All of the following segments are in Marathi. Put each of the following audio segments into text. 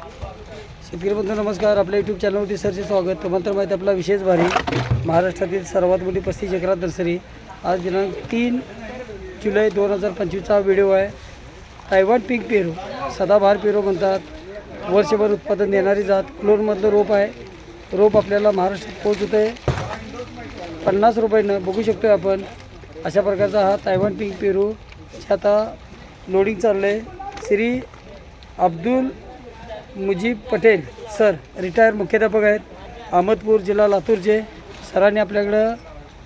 शेतकरी बंधू नमस्कार. आपल्या यूट्यूब चॅनलवरती सरचे स्वागत. तुम्हाला माहिती आपला विशेष भारी महाराष्ट्रातील सर्वात मोठी पस्तीस एकरात नर्सरी. आज दिनांक तीन जुलै दोन हजार पंचवीसचा व्हिडिओ आहे. तायवान पीक पेरू. सदाबहार पेरू म्हणतात. वर्षभर उत्पादन देणारी जात. क्लोनमधलं रोप आहे. रोप आपल्याला महाराष्ट्रात पोहोचत आहे पन्नास रुपयानं बघू शकतो आपण. अशा प्रकारचा हा तायवान पिंक पेरू. आता लोडिंग चाललं आहे श्री अब्दुल मुजीब पटेल सर रिटायर मुख्याध्यापक आहेत. अहमदपूर जिल्हा लातूरचे सरांनी आपल्याकडं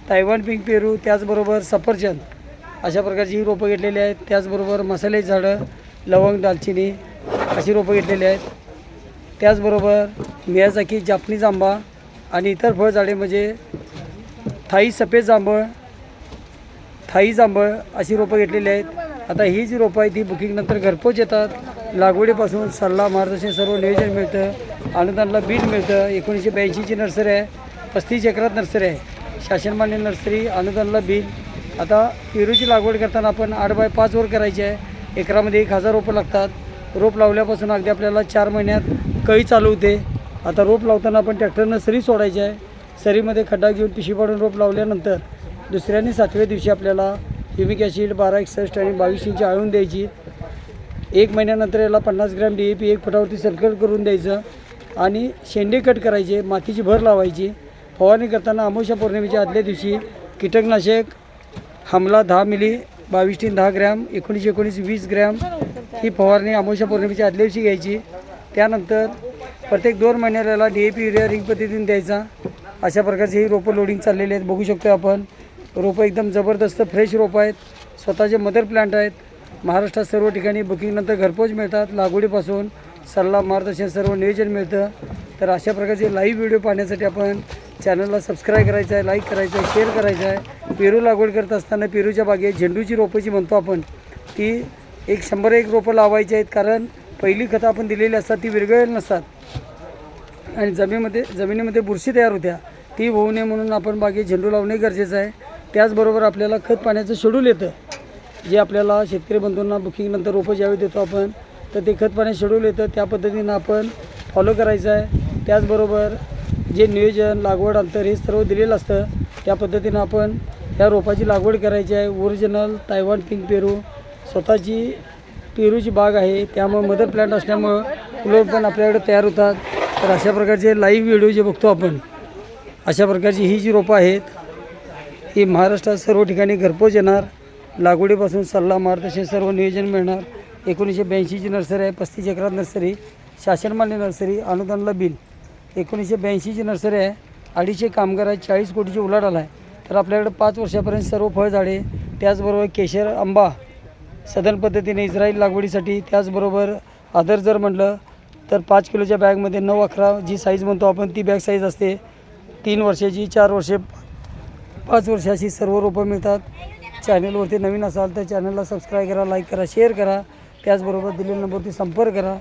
तायवान पिंक पेरू त्याचबरोबर सफरचंद अशा प्रकारची ही रोपं घेतलेली आहेत. त्याचबरोबर मसाले झाडं लवंग दालचिनी अशी रोपं घेतलेली आहेत. त्याचबरोबर मियाजाकी जापनीज आंबा आणि इतर फळझाडे म्हणजे थाई सफेद जांभळ थाई जांभळ अशी रोपं घेतलेली आहेत. आता ही जी रोपं आहेत ती बुकिंगनंतर घरपोच येतात. लागवडीपासून सल्ला मार्गदर्शन सर्व नियोजन मिळतं. अनुदानला बिल मिळतं. एकोणीसशे ब्याऐंशीची नर्सरी आहे. पस्तीस एकरात नर्सरी आहे. शासनमान्य नर्सरी अनुदानला बिल. आता पेरूची लागवड करताना आपण आठ बाय पाचवर करायची आहे. एकरामध्ये एक हजार रोपं लागतात. रोप लावल्यापासून अगदी आपल्याला चार महिन्यात कळी चालू होते. आता रोप लावताना आपण ट्रॅक्टरनं सरी सोडायची आहे. सरीमध्ये खड्डा घेऊन पिशी पाडून रोप लावल्यानंतर दुसऱ्याने सातव्या दिवशी आपल्याला ह्युमिक ॲसिड बारा एकसष्ट आणि बावीस इंची आळून द्यायची. एक महिन्यानंतर याला पन्नास ग्रॅम डी ए पी एक फुटावरती सर्कल करून द्यायचं आणि शेंडे कट करायचे मातीची भर लावायची. फवारणी करताना अमावस्या पौर्णिमेच्या आदल्या दिवशी कीटकनाशक हमला दहा मिली बावीस तीन दहा ग्रॅम एकोणीस एकोणीस वीस ग्रॅम ही फवारणी अमावस्या पौर्णिमेच्या आदल्या दिवशी घ्यायची. त्यानंतर प्रत्येक दोन महिन्याला याला D A P urea ring पद्धतीने द्यायचा. अशा प्रकारचे ही रोपं लोडिंग चाललेली आहेत. बघू शकतो आपण. रोपं एकदम जबरदस्त फ्रेश रोपं आहेत. स्वतःचे मदर प्लांट आहेत. महाराष्ट्रात सर्व ठिकाणी बुकिंगनंतर घरपोच मिळतात. लागवडीपासून सल्ला मार्गदर्शन सर्व नियोजन मिळतं. तर अशा प्रकारचे लाईव्ह व्हिडिओ पाहण्यासाठी आपण चॅनलला सबस्क्राईब करायचं आहे लाईक करायचं आहे शेअर करायचं आहे. पेरू लागवड करत असताना पेरूच्या बागेत झेंडूची रोपं जी म्हणतो आपण ती एक शंभर एक रोपं लावायची आहेत. कारण पहिली खतं आपण दिलेली असतात ती विरघळलेली नसतात. आणि जमिनीमध्ये जमिनीमध्ये बुरशी तयार होत्या. ती होऊ नये म्हणून आपण बागेत झेंडू लावणे गरजेचं आहे. त्याचबरोबर आपल्याला खत पाण्याचं शेड्यूल येतं. जे आपल्याला शेतकरी बंधूंना बुकिंगनंतर रोपं ज्यावेळी देतो आपण तर ते खत पाण्यात शेड्यूल येतं. त्या पद्धतीनं आपण फॉलो करायचं आहे. त्याचबरोबर जे नियोजन लागवड अंतर हे सर्व दिलेलं असतं त्या पद्धतीनं आपण त्या रोपाची लागवड करायची आहे. ओरिजिनल तायवान पिंक पेरू स्वतःची पेरूची बाग आहे. त्यामुळे मदर प्लांट असल्यामुळं फुलं पण आपल्याकडे तयार होतात. तर अशा प्रकारचे लाईव्ह व्हिडिओ जे बघतो आपण अशा प्रकारची ही जी रोपं आहेत ही महाराष्ट्रात सर्व ठिकाणी घरपोच येणार. लागवडीपासून सल्ला मार्गदर्शन सर्व नियोजन मिळणार. एकोणीसशे ब्याऐंशीची नर्सरी आहे पस्तीस एकरात नर्सरी शासनमान्य नर्सरी अनुदानला बिल. एकोणीसशे ब्याऐंशीची नर्सरी आहे अडीचशे कामगार आहे चाळीस कोटीची उलाढाल आहे. तर आपल्याकडे पाच वर्षापर्यंत सर्व फळझाडे त्याचबरोबर केशर आंबा सदन पद्धतीने इस्रायल लागवडीसाठी त्याचबरोबर आदर जर म्हटलं तर पाच किलोच्या बॅगमध्ये नऊ अकरा जी साईज म्हणतो आपण ती बॅग साईज असते. तीन वर्षाची चार वर्षे पाच वर्षाची सर्व रोपं मिळतात. चॅनलवरती नवीन असाल तर चॅनलला सबस्क्राईब करा लाईक करा शेअर करा. त्याचबरोबर दिलेल्या नंबरवरती संपर्क करा.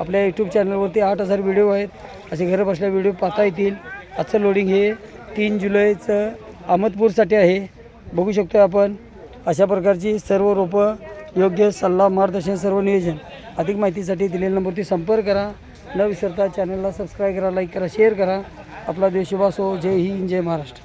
आपल्या यूट्यूब चॅनलवरती आठ हजार व्हिडिओ आहेत. असे घरं बसल्या व्हिडिओ पाहता येतील. आजचं लोडिंग हे तीन जुलैचं अहमदपूरसाठी आहे. बघू शकतो आपण. अशा प्रकारची सर्व रोपं योग्य सल्ला मार्गदर्शन सर्व नियोजन अधिक माहितीसाठी दिलेल्या नंबरवरती संपर्क करा. न विसरता चॅनलला सबस्क्राईब करा लाईक करा शेअर करा. आपला देशवास शुभासो जय हिंद जय महाराष्ट्र.